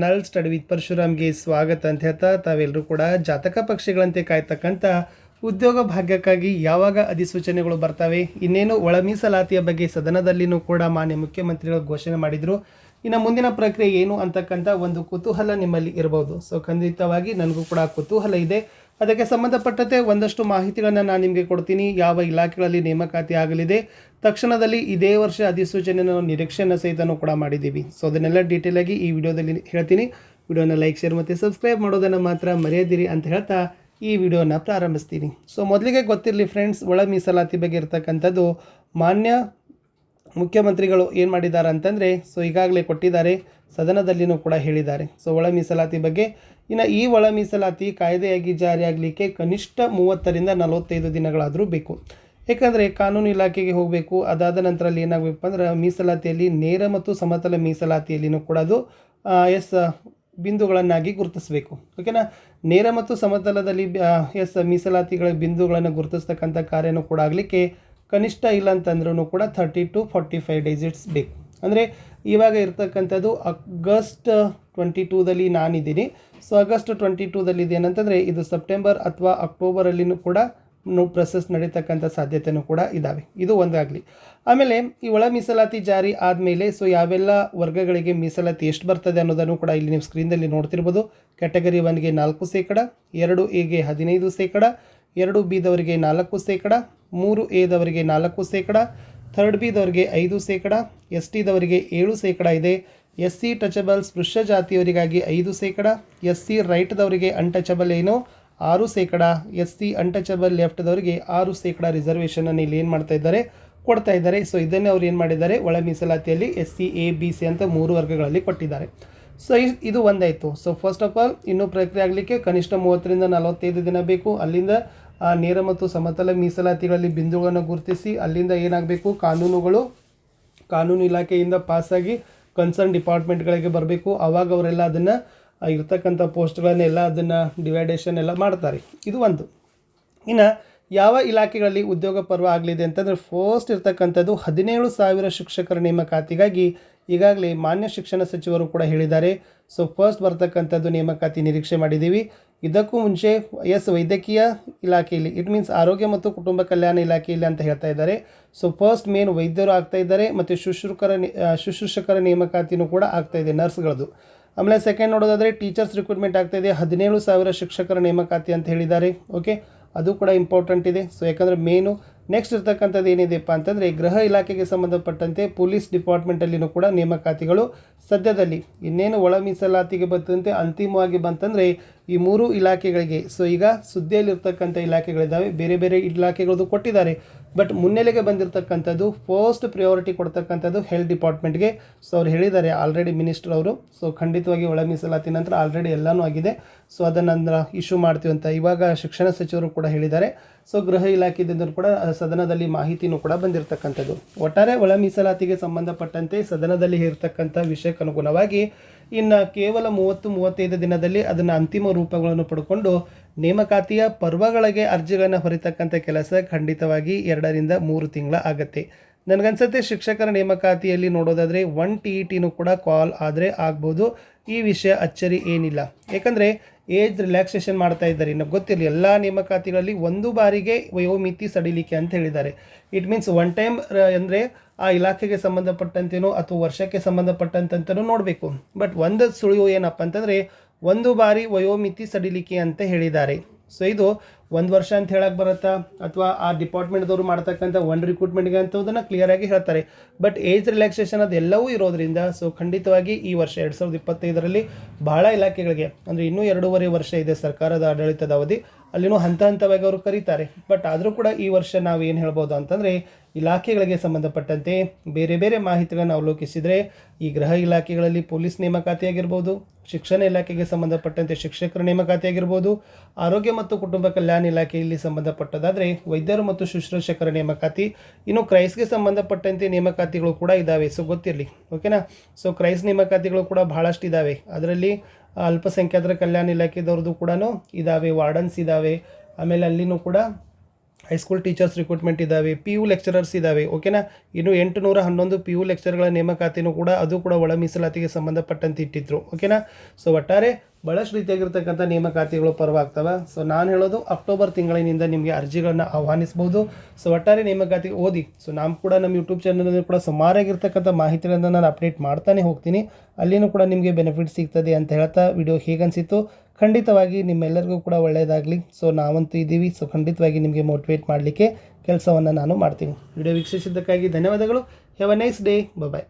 ನಲ್ study with ಪರಶುರಾಮ್ಗೆ ಸ್ವಾಗತ ಅಂತ ಹೇಳ್ತಾ ತಾವೆಲ್ಲರೂ ಕೂಡ ಜಾತಕ ಪಕ್ಷಿಗಳಂತೆ ಕಾಯ್ತಕ್ಕಂಥ ಉದ್ಯೋಗ ಭಾಗ್ಯಕ್ಕಾಗಿ ಯಾವಾಗ ಅಧಿಸೂಚನೆಗಳು ಬರ್ತವೆ, ಇನ್ನೇನು ಒಳ ಮೀಸಲಾತಿಯ ಬಗ್ಗೆ ಸದನದಲ್ಲಿನೂ ಕೂಡ ಮಾನ್ಯ ಮುಖ್ಯಮಂತ್ರಿಗಳು ಘೋಷಣೆ ಮಾಡಿದರು. ಇನ್ನು ಮುಂದಿನ ಪ್ರಕ್ರಿಯೆ ಏನು ಅಂತಕ್ಕಂಥ ಒಂದು ಕುತೂಹಲ ನಿಮ್ಮಲ್ಲಿ ಇರಬಹುದು ಸೊ ಖಂಡಿತವಾಗಿ ನನಗೂ ಕೂಡ ಕುತೂಹಲ ಇದೆ. ಅದಕ್ಕೆ ಸಂಬಂಧಪಟ್ಟಂತೆ ಒಂದಷ್ಟು ಮಾಹಿತಿಗಳನ್ನು ನಾನು ನಿಮಗೆ ಕೊಡ್ತೀನಿ. ಯಾವ ಇಲಾಖೆಗಳಲ್ಲಿ ನೇಮಕಾತಿ ಆಗಲಿದೆ, ತಕ್ಷಣದಲ್ಲಿ ಇದೇ ವರ್ಷ ಅಧಿಸೂಚನೆಯನ್ನು ನಿರೀಕ್ಷೆಯನ್ನು ಸಹಿತನೂ ಕೂಡ ಮಾಡಿದ್ದೀವಿ. ಸೊ ಅದನ್ನೆಲ್ಲ ಡೀಟೇಲ್ ಆಗಿ ಈ ವಿಡಿಯೋದಲ್ಲಿ ಹೇಳ್ತೀನಿ. ವಿಡಿಯೋನ ಲೈಕ್ ಶೇರ್ ಮತ್ತು ಸಬ್ಸ್ಕ್ರೈಬ್ ಮಾಡೋದನ್ನು ಮಾತ್ರ ಮರೆಯದಿರಿ ಅಂತ ಹೇಳ್ತಾ ಈ ವಿಡಿಯೋನ ಪ್ರಾರಂಭಿಸ್ತೀನಿ. ಸೊ ಮೊದಲಿಗೆ ಗೊತ್ತಿರಲಿ ಫ್ರೆಂಡ್ಸ್ ಒಳ ಮೀಸಲಾತಿ ಬಗ್ಗೆ ಇರತಕ್ಕಂಥದ್ದು, ಮಾನ್ಯ ಮುಖ್ಯಮಂತ್ರಿಗಳು ಏನು ಮಾಡಿದ್ದಾರೆ ಅಂತಂದರೆ ಸೊ ಈಗಾಗಲೇ ಕೊಟ್ಟಿದ್ದಾರೆ ಸದನದಲ್ಲಿನೂ ಕೂಡ ಹೇಳಿದ್ದಾರೆ. ಸೊ, ಒಳ ಮೀಸಲಾತಿ ಬಗ್ಗೆ ಇನ್ನು ಈ ಒಳ ಮೀಸಲಾತಿ ಕಾಯ್ದೆಯಾಗಿ ಜಾರಿಯಾಗಲಿಕ್ಕೆ ಕನಿಷ್ಠ ಮೂವತ್ತರಿಂದ ನಲವತ್ತೈದು ದಿನಗಳಾದರೂ ಬೇಕು. ಏಕೆಂದರೆ ಕಾನೂನು ಇಲಾಖೆಗೆ ಹೋಗಬೇಕು. ಅದಾದ ನಂತರ ಅಲ್ಲಿ ಏನಾಗಬೇಕು ಅಂದ್ರೆ ಮೀಸಲಾತಿಯಲ್ಲಿ ನೇರ ಮತ್ತು ಸಮತಲ ಮೀಸಲಾತಿಯಲ್ಲಿನೂ ಕೂಡ ಅದು ಎಸ್, ಬಿಂದುಗಳನ್ನಾಗಿ ಗುರುತಿಸಬೇಕು. ಓಕೆನಾ? ನೇರ ಮತ್ತು ಸಮತಲದಲ್ಲಿ ಎಸ್, ಮೀಸಲಾತಿಗಳ ಬಿಂದುಗಳನ್ನು ಗುರುತಿಸ್ತಕ್ಕಂಥ ಕಾರ್ಯನೂ ಕೂಡ ಆಗಲಿಕ್ಕೆ ಕನಿಷ್ಠ ಇಲ್ಲ ಅಂತಂದ್ರೂ ಕೂಡ ಥರ್ಟಿ ಟು ಫಾರ್ಟಿ ಫೈವ್ ಡೇಸಿಟ್ಸ್ ಬೇಕು. ಅಂದರೆ ಇವಾಗ ಇರ್ತಕ್ಕಂಥದ್ದು ಆಗಸ್ಟ್ ಟ್ವೆಂಟಿ ಟೂದಲ್ಲಿ ನಾನಿದ್ದೀನಿ. ಸೊ ಆಗಸ್ಟ್ ಟ್ವೆಂಟಿ ಟೂದಲ್ಲಿ ಇದೇನಂತಂದರೆ ಇದು ಸೆಪ್ಟೆಂಬರ್ ಅಥವಾ ಅಕ್ಟೋಬರಲ್ಲಿನೂ ಕೂಡ ಪ್ರೊಸೆಸ್ ನಡೀತಕ್ಕಂಥ ಸಾಧ್ಯತೆಯೂ ಕೂಡ ಇದ್ದಾವೆ ಇದು ಒಂದಾಗಲಿ. ಆಮೇಲೆ ಈ ಒಳ ಮೀಸಲಾತಿ ಜಾರಿ ಆದಮೇಲೆ ಸೊ ಯಾವೆಲ್ಲ ವರ್ಗಗಳಿಗೆ ಮೀಸಲಾತಿ ಎಷ್ಟು ಬರ್ತದೆ ಅನ್ನೋದನ್ನು ಕೂಡ ಇಲ್ಲಿ ನೀವು ಸ್ಕ್ರೀನ್ದಲ್ಲಿ ನೋಡ್ತಿರ್ಬೋದು. ಕ್ಯಾಟಗರಿ ಒನ್ಗೆ ನಾಲ್ಕು ಶೇಕಡ, ಎರಡು ಎಗೆ ಹದಿನೈದು ಶೇಕಡ, ಎರಡು ಬಿದವರಿಗೆ ನಾಲ್ಕು ಶೇಕಡ, ಮೂರು ಎದವರಿಗೆ ನಾಲ್ಕು ಶೇಕಡ ಥರ್ಡ್ ಬಿದವರಿಗೆ ಐದು ಶೇಕಡ ಎಸ್ ಟಿದವರಿಗೆ ಏಳು ಶೇಕಡ ಇದೆ. ಎಸ್ ಸಿ ಟಚಬಲ್ ಸ್ಪೃಶ್ಯ ಜಾತಿಯವರಿಗಾಗಿ ಐದು ಶೇಕಡ ಎಸ್ ಸಿ ರೈಟ್ದವರಿಗೆ ಅನ್ಟಚಬಲ್ ಏನು? ಆರು ಶೇಕಡ ಎಸ್ ಸಿ ಅನ್ಟಚಬಲ್ ಲೆಫ್ಟ್ದವರಿಗೆ ಆರು ಶೇಕಡ ರಿಸರ್ವೇಷನನ್ನು ಇಲ್ಲಿ ಏನು ಮಾಡ್ತಾ ಇದ್ದಾರೆ? ಕೊಡ್ತಾ ಇದ್ದಾರೆ. ಸೊ ಇದನ್ನೇ ಅವ್ರು ಏನು ಮಾಡಿದ್ದಾರೆ? ಒಳ ಮೀಸಲಾತಿಯಲ್ಲಿ S C, A, B, C ಅಂತ ಮೂರು ವರ್ಗಗಳಲ್ಲಿ ಕೊಟ್ಟಿದ್ದಾರೆ. ಸೊ ಇದು ಒಂದಾಯಿತು. ಸೊ ಫಸ್ಟ್ ಆಫ್ ಆಲ್ ಇನ್ನೂ ಪ್ರಕ್ರಿಯೆ ಆಗಲಿಕ್ಕೆ ಕನಿಷ್ಠ ಮೂವತ್ತರಿಂದ ನಲವತ್ತೈದು ದಿನ ಬೇಕು. ಅಲ್ಲಿಂದ ನೇರ ಮತ್ತು ಸಮತಲ ಮೀಸಲಾತಿಗಳಲ್ಲಿ ಬಿಂದುಗಳನ್ನು ಗುರುತಿಸಿ ಅಲ್ಲಿಂದ ಏನಾಗಬೇಕು? ಕಾನೂನುಗಳು, ಕಾನೂನು ಇಲಾಖೆಯಿಂದ ಪಾಸಾಗಿ ಕನ್ಸರ್ನ್ ಡಿಪಾರ್ಟ್ಮೆಂಟ್ಗಳಿಗೆ ಬರಬೇಕು. ಆವಾಗ ಅವರೆಲ್ಲ ಅದನ್ನು ಇರ್ತಕ್ಕಂಥ ಪೋಸ್ಟ್ಗಳನ್ನೆಲ್ಲ ಅದನ್ನು ಡಿವೈಡೇಷನ್ ಎಲ್ಲ ಮಾಡ್ತಾರೆ. ಇದು ಒಂದು. ಇನ್ನು ಯಾವ ಇಲಾಖೆಗಳಲ್ಲಿ ಉದ್ಯೋಗ ಪರ್ವ ಆಗಲಿದೆ ಅಂತಂದರೆ ಫಸ್ಟ್ ಇರ್ತಕ್ಕಂಥದ್ದು ಹದಿನೇಳು ಸಾವಿರ ಶಿಕ್ಷಕರ ನೇಮಕಾತಿಗಾಗಿ ಈಗಾಗಲೇ ಮಾನ್ಯ ಶಿಕ್ಷಣ ಸಚಿವರು ಕೂಡ ಹೇಳಿದ್ದಾರೆ. ಸೊ ಫಸ್ಟ್ ಬರ್ತಕ್ಕಂಥದ್ದು ನೇಮಕಾತಿ ನಿರೀಕ್ಷೆ ಮಾಡಿದ್ದೀವಿ. ಇದಕ್ಕೂ ಮುಂಚೆ ಎಸ್ ವೈದ್ಯಕೀಯ ಇಲಾಖೆಯಲ್ಲಿ ಇಟ್ ಮೀನ್ಸ್ ಆರೋಗ್ಯ ಮತ್ತು ಕುಟುಂಬ ಕಲ್ಯಾಣ ಇಲಾಖೆಯಲ್ಲಿ ಅಂತ ಹೇಳ್ತಾ ಇದ್ದಾರೆ. ಸೊ ಫಸ್ಟ್ ಮೇನ್ ವೈದ್ಯರು ಆಗ್ತಾ ಇದ್ದಾರೆ ಮತ್ತು ಶುಶ್ರೂಕರ ಶುಶ್ರೂಷಕರ ನೇಮಕಾತಿನೂ ಕೂಡ ಆಗ್ತಾ ಇದೆ ನರ್ಸ್ಗಳದ್ದು. ಆಮೇಲೆ ಸೆಕೆಂಡ್ ನೋಡೋದಾದರೆ ಟೀಚರ್ಸ್ ರಿಕ್ರೂಟ್ಮೆಂಟ್ ಆಗ್ತಾ ಇದೆ. ಹದಿನೇಳು ಸಾವಿರ ಶಿಕ್ಷಕರ ನೇಮಕಾತಿ ಅಂತ ಹೇಳಿದ್ದಾರೆ. ಓಕೆ ಅದು ಕೂಡ ಇಂಪಾರ್ಟೆಂಟ್ ಇದೆ. ಸೊ ಯಾಕಂದರೆ ಮೇನು ನೆಕ್ಸ್ಟ್ ಇರ್ತಕ್ಕಂಥದ್ದು ಏನಿದೆಪ್ಪ ಅಂತಂದರೆ ಗೃಹ ಇಲಾಖೆಗೆ ಸಂಬಂಧಪಟ್ಟಂತೆ ಪೊಲೀಸ್ ಡಿಪಾರ್ಟ್ಮೆಂಟಲ್ಲಿನೂ ಕೂಡ ನೇಮಕಾತಿಗಳು ಸದ್ಯದಲ್ಲಿ ಇನ್ನೇನು ಒಳ ಮೀಸಲಾತಿಗೆ ಬಂತಂತೆ ಅಂತಿಮವಾಗಿ ಬಂತಂದರೆ ಈ ಮೂರು ಇಲಾಖೆಗಳಿಗೆ. ಸೊ ಈಗ ಸುದ್ದಿಯಲ್ಲಿರ್ತಕ್ಕಂಥ ಇಲಾಖೆಗಳಿದ್ದಾವೆ. ಬೇರೆ ಬೇರೆ ಇಲಾಖೆಗಳದ್ದು ಕೊಟ್ಟಿದ್ದಾರೆ. ಬಟ್ ಮುನ್ನೆಲೆಗೆ ಬಂದಿರತಕ್ಕಂಥದ್ದು ಫಸ್ಟ್ ಪ್ರಿಯಾರಿಟಿ ಕೊಡ್ತಕ್ಕಂಥದ್ದು ಹೆಲ್ತ್ ಡಿಪಾರ್ಟ್ಮೆಂಟ್ಗೆ ಸೊ ಅವ್ರು ಹೇಳಿದ್ದಾರೆ ಆಲ್ರೆಡಿ ಮಿನಿಸ್ಟರ್ ಅವರು. ಸೊ ಖಂಡಿತವಾಗಿ ಒಳ ಮೀಸಲಾತಿ ನಂತರ ಆಲ್ರೆಡಿ ಎಲ್ಲನೂ ಆಗಿದೆ. ಸೊ ಅದನ್ನು ಇಶ್ಯೂ ಮಾಡ್ತೀವಿ ಅಂತ ಇವಾಗ ಶಿಕ್ಷಣ ಸಚಿವರು ಕೂಡ ಹೇಳಿದ್ದಾರೆ. ಸೊ ಗೃಹ ಇಲಾಖೆಯಿಂದ ಕೂಡ ಸದನದಲ್ಲಿ ಮಾಹಿತಿನೂ ಕೂಡ ಬಂದಿರತಕ್ಕಂಥದ್ದು. ಒಟ್ಟಾರೆ ಒಳ ಮೀಸಲಾತಿಗೆ ಸಂಬಂಧಪಟ್ಟಂತೆ ಸದನದಲ್ಲಿ ಇರತಕ್ಕಂಥ ವಿಷಯಕ್ಕೆ ಅನುಗುಣವಾಗಿ ಇನ್ನು ಕೇವಲ ಮೂವತ್ತು ಮೂವತ್ತೈದು ದಿನದಲ್ಲಿ ಅದನ್ನು ಅಂತಿಮ ರೂಪಗಳನ್ನು ಪಡ್ಕೊಂಡು ನೇಮಕಾತಿಯ ಪರ್ವಗಳಿಗೆ ಅರ್ಜಿಗಳನ್ನು ಹೊರಿತಕ್ಕಂಥ ಕೆಲಸ ಖಂಡಿತವಾಗಿ ಎರಡರಿಂದ ಮೂರು ತಿಂಗಳ ಆಗತ್ತೆ. ನನಗನ್ಸುತ್ತೆ ಶಿಕ್ಷಕರ ನೇಮಕಾತಿಯಲ್ಲಿ ನೋಡೋದಾದರೆ ಒನ್ ಟಿ ಇ ಟಿನೂ ಕೂಡ ಕಾಲ್ ಆದರೆ ಆಗ್ಬೋದು. ಈ ವಿಷಯ ಅಚ್ಚರಿ ಏನಿಲ್ಲ. ಯಾಕಂದರೆ ಏಜ್ ರಿಲ್ಯಾಕ್ಸೇಷನ್ ಮಾಡ್ತಾ ಇದ್ದಾರೆ. ನಮ್ಗೆ ಗೊತ್ತಿಲ್ಲ, ಎಲ್ಲ ನೇಮಕಾತಿಗಳಲ್ಲಿ ಒಂದು ಬಾರಿಗೆ ವಯೋಮಿತಿ ಸಡಿಲಿಕೆ ಅಂತ ಹೇಳಿದ್ದಾರೆ. ಇಟ್ ಮೀನ್ಸ್ ಒನ್ ಟೈಮ್ ಅಂದರೆ ಆ ಇಲಾಖೆಗೆ ಸಂಬಂಧಪಟ್ಟಂತೇನೋ ಅಥವಾ ವರ್ಷಕ್ಕೆ ಸಂಬಂಧಪಟ್ಟಂತನೂ ನೋಡಬೇಕು. ಬಟ್ ಒಂದು ಸುಳಿವು ಏನಪ್ಪ ಅಂತಂದರೆ, ಒಂದು ಬಾರಿ ವಯೋಮಿತಿ ಸಡಿಲಿಕೆ ಅಂತ ಹೇಳಿದ್ದಾರೆ. ಸೊ ಇದು ಒಂದು ವರ್ಷ ಅಂತ ಹೇಳಕ್ಕೆ ಬರುತ್ತಾ? ಅಥವಾ ಆ ಡಿಪಾರ್ಟ್ಮೆಂಟ್ದವರು ಮಾಡ್ತಕ್ಕಂಥ ಒನ್ ರಿಕ್ರೂಟ್ಮೆಂಟ್ಗೆ ಅಂತದನ್ನು ಕ್ಲಿಯರಾಗಿ ಹೇಳ್ತಾರೆ. ಬಟ್ ಏಜ್ ರಿಲ್ಯಾಕ್ಸೇಷನ್ ಅದೆಲ್ಲವೂ ಇರೋದ್ರಿಂದ ಸೊ ಖಂಡಿತವಾಗಿ ಈ ವರ್ಷ ಎರಡು ಸಾವಿರದ ಇಪ್ಪತ್ತೈದರಲ್ಲಿ ಬಹಳ ಇಲಾಖೆಗಳಿಗೆ, ಅಂದರೆ ಇನ್ನೂ ಎರಡೂವರೆ ವರ್ಷ ಇದೆ ಸರ್ಕಾರದ ಆಡಳಿತದ ಅವಧಿ ಅಲ್ಲಿನೂ ಹಂತ ಹಂತವಾಗಿ ಅವರು ಕರೀತಾರೆ. ಬಟ್ ಆದರೂ ಕೂಡ ಈ ವರ್ಷ ನಾವು ಏನು ಹೇಳ್ಬೋದು ಅಂತಂದರೆ ಇಲಾಖೆಗಳಿಗೆ ಸಂಬಂಧಪಟ್ಟಂತೆ ಬೇರೆ ಬೇರೆ ಮಾಹಿತಿಗಳನ್ನು ಅವಲೋಕಿಸಿದರೆ ಈ ಗೃಹ ಇಲಾಖೆಗಳಲ್ಲಿ ಪೊಲೀಸ್ ನೇಮಕಾತಿ ಆಗಿರ್ಬೋದು ಶಿಕ್ಷಣ ಇಲಾಖೆಗೆ ಸಂಬಂಧಪಟ್ಟಂತೆ ಶಿಕ್ಷಕರ ನೇಮಕಾತಿ ಆಗಿರ್ಬೋದು ಆರೋಗ್ಯ ಮತ್ತು ಕುಟುಂಬ ಕಲ್ಯಾಣ ಇಲಾಖೆಯಲ್ಲಿ ಸಂಬಂಧಪಟ್ಟದಾದರೆ ವೈದ್ಯರು ಮತ್ತು ಶುಶ್ರೂಷಕರ ನೇಮಕಾತಿ, ಇನ್ನು ಕ್ರೈಸ್ಗೆ ಸಂಬಂಧಪಟ್ಟಂತೆ ನೇಮಕಾತಿಗಳು ಕೂಡ ಇದ್ದಾವೆ ಸೊ ಗೊತ್ತಿರಲಿ ಓಕೆನಾ ಸೊ ಕ್ರೈಸ್ ನೇಮಕಾತಿಗಳು ಕೂಡ ಬಹಳಷ್ಟು ಇದ್ದಾವೆ ಅದರಲ್ಲಿ ಅಲ್ಪಸಂಖ್ಯಾತರ ಕಲ್ಯಾಣ ಇಲಾಖೆದವ್ರದ್ದು ಕೂಡ ಇದ್ದಾವೆ ವಾರ್ಡನ್ಸ್ ಇದ್ದಾವೆ ಆಮೇಲೆ ಅಲ್ಲಿನೂ ಕೂಡ ಹೈಸ್ಕೂಲ್ ಟೀಚರ್ಸ್ ರಿಕ್ರೂಟ್ಮೆಂಟ್ ಇದ್ದಾವೆ ಪಿ ಯು ಲೆಕ್ಚರರ್ಸ್ ಇದ್ದಾವೆ ಓಕೆನಾ ಇನ್ನು ಎಂಟು ನೂರ ಹನ್ನೊಂದು ಪಿ ಯು ಲೆಕ್ಚರ್ಗಳ ನೇಮಕಾತಿನೂ ಕೂಡ ಅದು ಕೂಡ ಒಳ ಮೀಸಲಾತಿಗೆ ಸಂಬಂಧಪಟ್ಟಂತೆ ಇಟ್ಟಿದ್ರು ಓಕೆನಾ ಸೊ ಒಟ್ಟಾರೆ ಭಾಳಷ್ಟು ರೀತಿಯಾಗಿರ್ತಕ್ಕಂಥ ನೇಮಕಾತಿಗಳು ಪರವಾಗ್ತವೆ. ಸೊ ನಾನು ಹೇಳೋದು ಅಕ್ಟೋಬರ್ ತಿಂಗಳಿನಿಂದ ನಿಮಗೆ ಅರ್ಜಿಗಳನ್ನು ಆಹ್ವಾನಿಸಬಹುದು ಸೊ ಒಟ್ಟಾರೆ ನೇಮಕಾತಿ ಓದಿ. ಸೊ ನಾನು ಕೂಡ ನಮ್ಮ ಯೂಟ್ಯೂಬ್ ಚಾನಲಲ್ಲಿ ಕೂಡ ಸುಮಾರಾಗಿರ್ತಕ್ಕಂಥ ಮಾಹಿತಿಗಳನ್ನು ನಾನು ಅಪ್ಡೇಟ್ ಮಾಡ್ತಾನೆ ಹೋಗ್ತೀನಿ. ಅಲ್ಲಿನೂ ಕೂಡ ನಿಮಗೆ ಬೆನಿಫಿಟ್ ಸಿಗ್ತದೆ ಅಂತ ಹೇಳ್ತಾ ವಿಡಿಯೋ ಹೇಗನ್ಸಿತ್ತು. ಖಂಡಿತವಾಗಿ ನಿಮ್ಮೆಲ್ಲರಿಗೂ ಕೂಡ ಒಳ್ಳೆಯದಾಗಲಿ ಸೊ ನಾವಂತೂ ಇದ್ದೀವಿ. ಸೊ ಖಂಡಿತವಾಗಿ ನಿಮಗೆ ಮೋಟಿವೇಟ್ ಮಾಡಲಿಕ್ಕೆ ಕೆಲಸವನ್ನು ನಾನು ಮಾಡ್ತೀನಿ. ವಿಡಿಯೋ ವೀಕ್ಷಿಸಿದ್ದಕ್ಕಾಗಿ ಧನ್ಯವಾದಗಳು. Have a nice day bye